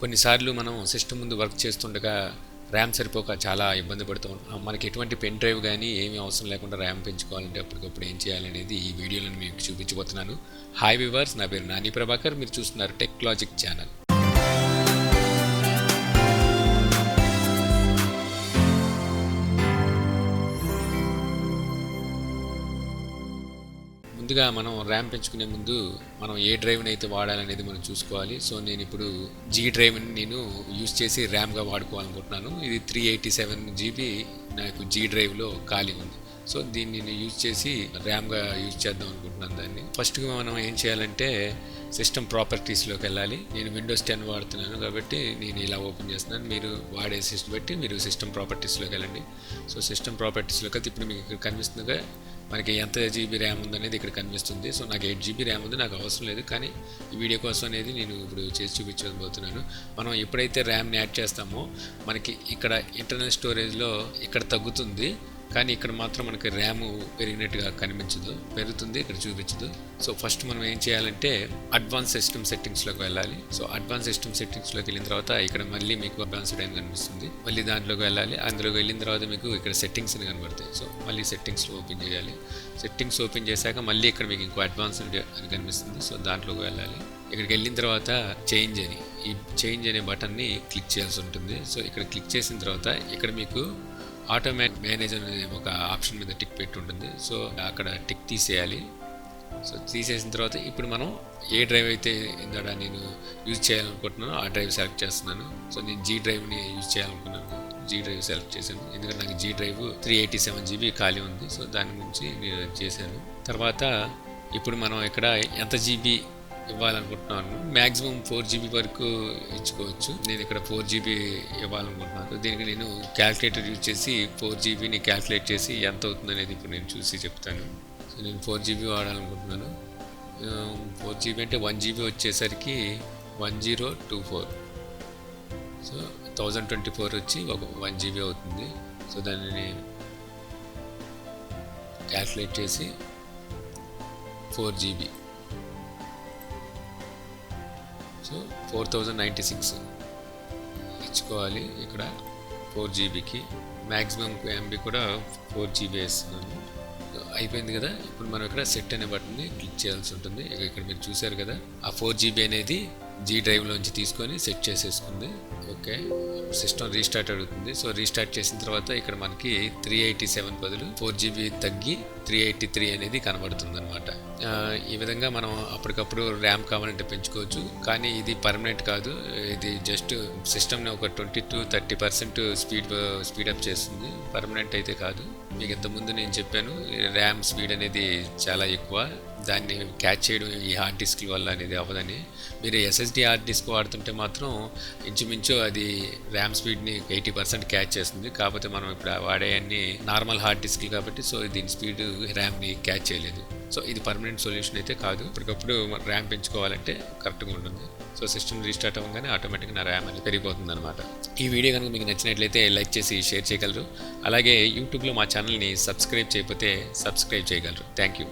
కొన్నిసార్లు మనం సిస్టమ్ ముందు వర్క్ చేస్తుండగా ర్యామ్ సరిపోక చాలా ఇబ్బంది పడుతూ ఉంటాం. మనకి ఎటువంటి పెన్ డ్రైవ్ కానీ ఏమీ అవసరం లేకుండా ర్యామ్ పెంచుకోవాలంటే అప్పటికప్పుడు ఏం చేయాలనేది ఈ వీడియోలను మీకు చూపించబోతున్నాను. హాయ్ వివర్స్ నా పేరు నాని ప్రభాకర్. మీరు చూస్తున్నారు టెక్ లాజిక్ ఛానల్ ముందుగా మనం ర్యామ్ పెంచుకునే ముందు మనం ఏ డ్రైవ్ని అయితే వాడాలనేది మనం చూసుకోవాలి. సో నేను ఇప్పుడు జీ డ్రైవ్ని నేను యూజ్ చేసి ర్యామ్గా వాడుకోవాలనుకుంటున్నాను. ఇది త్రీ ఎయిటీ సెవెన్ జీబీ నాకు జీ డ్రైవ్లో ఖాళీ ఉంది. సో దీన్ని నేను యూజ్ చేసి ర్యామ్గా యూజ్ చేద్దాం అనుకుంటున్నాను దాన్ని. ఫస్ట్గా మనం ఏం చేయాలంటే సిస్టమ్ ప్రాపర్టీస్లోకి వెళ్ళాలి. నేను విండోస్ టెన్ వాడుతున్నాను కాబట్టి నేను ఇలా ఓపెన్ చేస్తున్నాను. మీరు వాడే సిస్టమ్ బట్టి మీరు సిస్టమ్ ప్రాపర్టీస్లోకి వెళ్ళండి. సో సిస్టమ్ ప్రాపర్టీస్లోకి వెళ్తే ఇప్పుడు మీకు ఇక్కడ కనిపిస్తుందిగా మనకి ఎంత జీబీ ర్యామ్ ఉందనేది ఇక్కడ కనిపిస్తుంది. సో నాకు ఎయిట్ జీబీ ర్యామ్ ఉంది నాకు అవసరం లేదు. కానీ ఈ వీడియో కోసం అనేది నేను ఇప్పుడు చేసి చూపించబోతున్నాను మనం ఎప్పుడైతే ర్యామ్ని యాడ్ చేస్తామో మనకి ఇక్కడ ఇంటర్నల్ స్టోరేజ్లో ఇక్కడ తగ్గుతుంది. కానీ ఇక్కడ మాత్రం మనకి ర్యామ్ పెరిగినట్టుగా కనిపించదు పెరుగుతుంది ఇక్కడ చూపించదు. సో ఫస్ట్ మనం ఏం చేయాలంటే అడ్వాన్స్ సిస్టమ్ సెట్టింగ్స్లోకి వెళ్ళాలి. సో అడ్వాన్స్ సిస్టమ్ సెట్టింగ్స్లోకి వెళ్ళిన తర్వాత ఇక్కడ మళ్ళీ మీకు అడ్వాన్స్డ్ అని కనిపిస్తుంది. మళ్ళీ దాంట్లోకి వెళ్ళాలి. అందులోకి వెళ్ళిన తర్వాత మీకు ఇక్కడ సెట్టింగ్స్ అని కనబడతాయి. సో మళ్ళీ సెట్టింగ్స్ ఓపెన్ చేయాలి. సెట్టింగ్స్ ఓపెన్ చేశాక మళ్ళీ ఇక్కడ మీకు ఇంకో అడ్వాన్స్డ్ అని కనిపిస్తుంది. సో దాంట్లోకి వెళ్ళాలి. ఇక్కడికి వెళ్ళిన తర్వాత చేంజ్ అని ఈ చేంజ్ అనే బటన్ని క్లిక్ చేయాల్సి ఉంటుంది. సో ఇక్కడ క్లిక్ చేసిన తర్వాత ఇక్కడ మీకు ఆటోమేటిక్ మేనేజర్ అనే ఒక ఆప్షన్ మీద టిక్ పెట్టి ఉంటుంది. సో అక్కడ టిక్ తీసేయాలి. సో తీసేసిన తర్వాత ఇప్పుడు మనం ఏ డ్రైవ్ అయితే ఇందాక నేను యూజ్ చేయాలనుకుంటున్నానో ఆ డ్రైవ్ సెలెక్ట్ చేస్తున్నాను. సో నేను జీ డ్రైవ్ని యూజ్ చేయాలనుకున్నాను. జీ డ్రైవ్ సెలెక్ట్ చేశాను. ఎందుకంటే నాకు G drive three eighty seven GB ఖాళీ ఉంది. సో దాని గురించి నేను చేశాను. తర్వాత ఇప్పుడు మనం ఇక్కడ ఎంత జీబీ ఇవ్వాలనుకుంటున్నాను. మ్యాక్సిమం ఫోర్ జీబీ వరకు ఇచ్చుకోవచ్చు. నేను ఇక్కడ ఫోర్ జీబీ ఇవ్వాలనుకుంటున్నాను. దీనికి నేను క్యాల్కులేటర్ యూజ్ చేసి ఫోర్ జీబీని క్యాల్కులేట్ చేసి ఎంత అవుతుంది అనేది ఇప్పుడు నేను చూసి చెప్తాను. సో నేను ఫోర్ జీబీ వాడాలనుకుంటున్నాను. ఫోర్ జీబీ అంటే వన్ జీబీ వచ్చేసరికి one zero two four. So thousand twenty four వచ్చి ఒక వన్ జీబీ అవుతుంది. సో దానిని క్యాల్కులేట్ చేసి four GB. So four thousand ninety six ఇచ్చుకోవాలి ఇక్కడ ఫోర్ జీబీకి. మ్యాక్సిమం ఎంబీ కూడా ఫోర్ జీబీ వేస్తున్నాను. అయిపోయింది కదా? ఇప్పుడు మనం ఇక్కడ సెట్ అనే బటన్ని క్లిక్ చేయాల్సి ఉంటుంది. ఇక్కడ మీరు చూసారు కదా? ఆ ఫోర్ జీబీ అనేది జీ డ్రైవ్లోంచి తీసుకొని సెట్ చేసేసుకుంది. ఓకే. సిస్టమ్ రీస్టార్ట్ అడుగుతుంది. సో రీస్టార్ట్ చేసిన తర్వాత ఇక్కడ మనకి త్రీ ఎయిటీ సెవెన్ బదులు ఫోర్ జీబీ తగ్గి త్రీ ఎయిటీ త్రీ అనేది కనబడుతుంది అనమాట ఈ విధంగా మనం అప్పటికప్పుడు ర్యామ్ కావాలంటే పెంచుకోవచ్చు. కానీ ఇది పర్మనెంట్ కాదు. ఇది జస్ట్ సిస్టమ్ని ఒక twenty to thirty percent speed speed up చేస్తుంది. పర్మనెంట్ అయితే కాదు. మీకు ఇంతకుముందు నేను చెప్పాను ర్యామ్ స్పీడ్ అనేది చాలా ఎక్కువ. దాన్ని క్యాచ్ చేయడం ఈ హార్డ్ డిస్క్ వల్ల అనేది అవ్వదని. మీరు ఎస్ఎస్డి హార్డ్ డిస్క్ వాడుతుంటే మాత్రం ఇంచుమించు అది ర్యామ్ స్పీడ్ని ఎయిటీ పర్సెంట్ క్యాచ్ చేస్తుంది. కాకపోతే మనం ఇప్పుడు వాడే అన్ని నార్మల్ హార్డ్ డిస్క్లు కాబట్టి సో దీని స్పీడ్ ర్యామ్ని క్యాచ్ చేయలేదు. సో ఇది పర్మనెంట్ సొల్యూషన్ అయితే కాదు. ఇప్పటికప్పుడు ర్యామ్ పెంచుకోవాలంటే కరెక్ట్గా ఉంటుంది. సో సిస్టమ్ రీస్టార్ట్ అవ్వగానే ఆటోమేటిక్గా నా ర్యామ్ అనేది పెరిగిపోతుంది అనమాట ఈ వీడియో కనుక మీకు నచ్చినట్లయితే లైక్ చేసి షేర్ చేయగలరు. అలాగే యూట్యూబ్లో మా ఛానల్ని సబ్స్క్రైబ్ చేయకపోతే సబ్స్క్రైబ్ చేయగలరు. Thank you